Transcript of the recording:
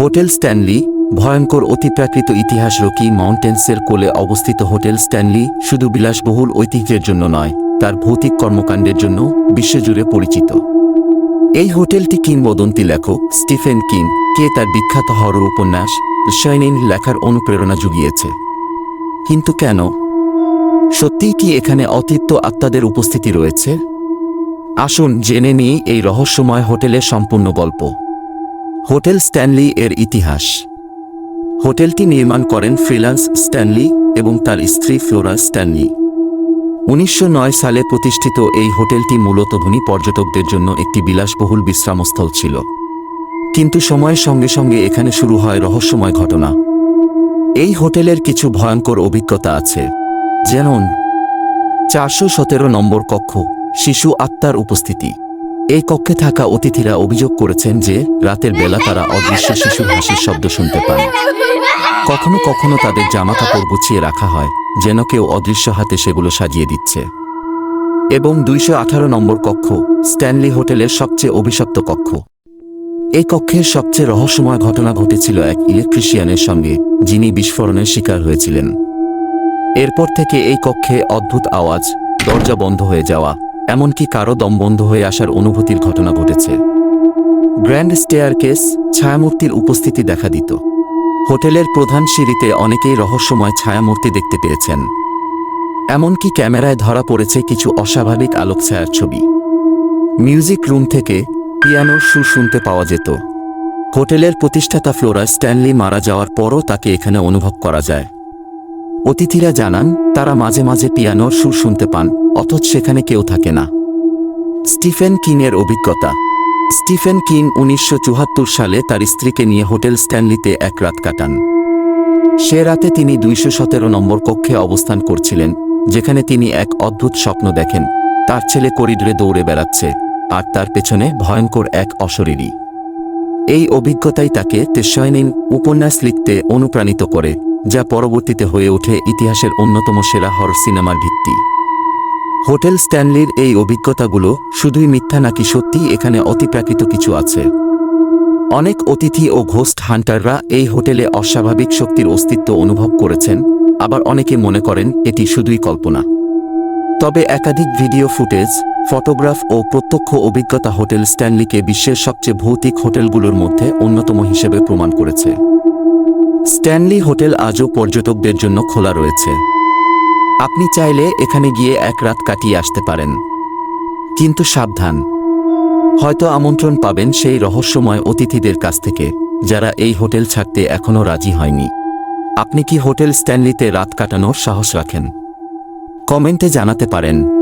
Hotel Stanley, ভয়ঙ্কর অতিপ্রাকৃত ইতিহাস Rocky মাউন্টেন্সের কোলে অবস্থিত হোটেল স্ট্যানলি শুধু বিলাসবহুল ঐতিহ্যের জন্য নয়, তার ভৌতিক কর্মকাণ্ডের জন্য বিশ্বজুড়ে পরিচিত। এই হোটেলটি কিংবদন্তি লেখক স্টিফেন কিং, কে তার বিখ্যাত হরর উপন্যাস শাইনিং লেখার অনুপ্রেরণা জুগিয়েছে। কিন্তু কেন? সত্যিই কি এখানে অতীত্য আত্মাদের উপস্থিতি রয়েছে? আসুন জেনে নিই এই রহস্যময় হোটেলের সম্পূর্ণ গল্প। হোটেল স্ট্যানলি এর ইতিহাস। হোটেলটি নির্মাণ করেন ফ্রিল্যান্স স্ট্যানলি এবং তার স্ত্রী ফ্লোরা স্ট্যানলি। উনিশশো নয় সালে প্রতিষ্ঠিত এই হোটেলটি মূলত ধনী পর্যটকদের জন্য একটি বিলাসবহুল বিশ্রামস্থল ছিল। কিন্তু সময়ের সঙ্গে সঙ্গে এখানে শুরু হয় রহস্যময় ঘটনা। এই হোটেলের কিছু ভয়ঙ্কর অভিজ্ঞতা আছে। যেমন, চারশো সতেরো নম্বর কক্ষ, শিশু আত্মার উপস্থিতি। এই কক্ষে থাকা অতিথিরা অভিযোগ করেছেন যে রাতের বেলা তারা অদৃশ্য শিশুর হাসির শব্দ শুনতে পান। কখনো কখনো তাদের জামাকাপড় গুছিয়ে রাখা হয়, যেন কেউ অদৃশ্য হাতে সেগুলো সাজিয়ে দিচ্ছে। এবং দুইশো আঠারো নম্বর কক্ষ, স্ট্যানলি হোটেলের সবচেয়ে অভিশপ্ত কক্ষ। এই কক্ষের সবচেয়ে রহস্যময় ঘটনা ঘটেছিল এক ইলেকট্রিশিয়ানের সঙ্গে, যিনি বিস্ফোরণের শিকার হয়েছিলেন। এরপর থেকে এই কক্ষে অদ্ভুত আওয়াজ, দরজা বন্ধ হয়ে যাওয়া এমনকি কারও দম বন্ধ হয়ে আসার অনুভূতির ঘটনা ঘটেছে। গ্র্যান্ড স্টেয়ার কেস, ছায়ামূর্তির উপস্থিতি দেখা দিত। হোটেলের প্রধান সিঁড়িতে অনেকেই রহস্যময় ছায়ামূর্তি দেখতে পেয়েছেন। এমনকি ক্যামেরায় ধরা পড়েছে কিছু অস্বাভাবিক আলোক ছায়ার ছবি। মিউজিক রুম থেকে পিয়ানোর সুর শুনতে পাওয়া যেত। হোটেলের প্রতিষ্ঠাতা ফ্লোরা স্ট্যানলি মারা যাওয়ার পরও তাকে এখানে অনুভব করা যায়। অতিথিরা জানান, তারা মাঝে মাঝে পিয়ানোর সুর শুনতে পান, অথচ সেখানে কেউ থাকে না। স্টিফেন কিংয়ের অভিজ্ঞতা। স্টিফেন কিং উনিশশো সালে তার স্ত্রীকে নিয়ে হোটেল স্ট্যানলিতে এক রাত কাটান। সে রাতে তিনি দুইশো সতেরো নম্বর কক্ষে অবস্থান করছিলেন, যেখানে তিনি এক অদ্ভুত স্বপ্ন দেখেন। তার ছেলে করিডোরে দৌড়ে বেড়াচ্ছে, আর তার পেছনে ভয়ঙ্কর এক অশরীরী। এই অভিজ্ঞতাই তাকে তেশয়নিন উপন্যাস লিখতে অনুপ্রাণিত করে। যা পরবর্তীতে হয়ে ওঠে ইতিহাসের অন্যতম সেরা হর সিনেমার ভিত্তি। হোটেল স্ট্যানলির এই অভিজ্ঞতাগুলো শুধুই মিথ্যা নাকি সত্যিই এখানে অতিপ্রাকৃত কিছু আছে। অনেক অতিথি ও ঘোস্ট হান্টাররা এই হোটেলে অস্বাভাবিক শক্তির অস্তিত্ব অনুভব করেছেন, আবার অনেকে মনে করেন এটি শুধুই কল্পনা। তবে একাধিক ভিডিও ফুটেজ, ফটোগ্রাফ ও প্রত্যক্ষ অভিজ্ঞতা হোটেল স্ট্যানলিকে বিশ্বের সবচেয়ে ভৌতিক হোটেলগুলোর মধ্যে অন্যতম হিসেবে প্রমাণ করেছে। স্ট্যানলি হোটেল আজও পর্যটকদের জন্য খোলা রয়েছে। আপনি চাইলে এখানে গিয়ে এক রাত কাটিয়ে আসতে পারেন। কিন্তু সাবধান। হয়তো আমন্ত্রণ পাবেন সেই রহস্যময় অতিথিদের কাছ থেকে, যারা এই হোটেল ছাড়তে এখনও রাজি হয়নি। আপনি কি হোটেল স্ট্যানলিতে রাত কাটানোর সাহস রাখেন? কমেন্টে জানাতে পারেন।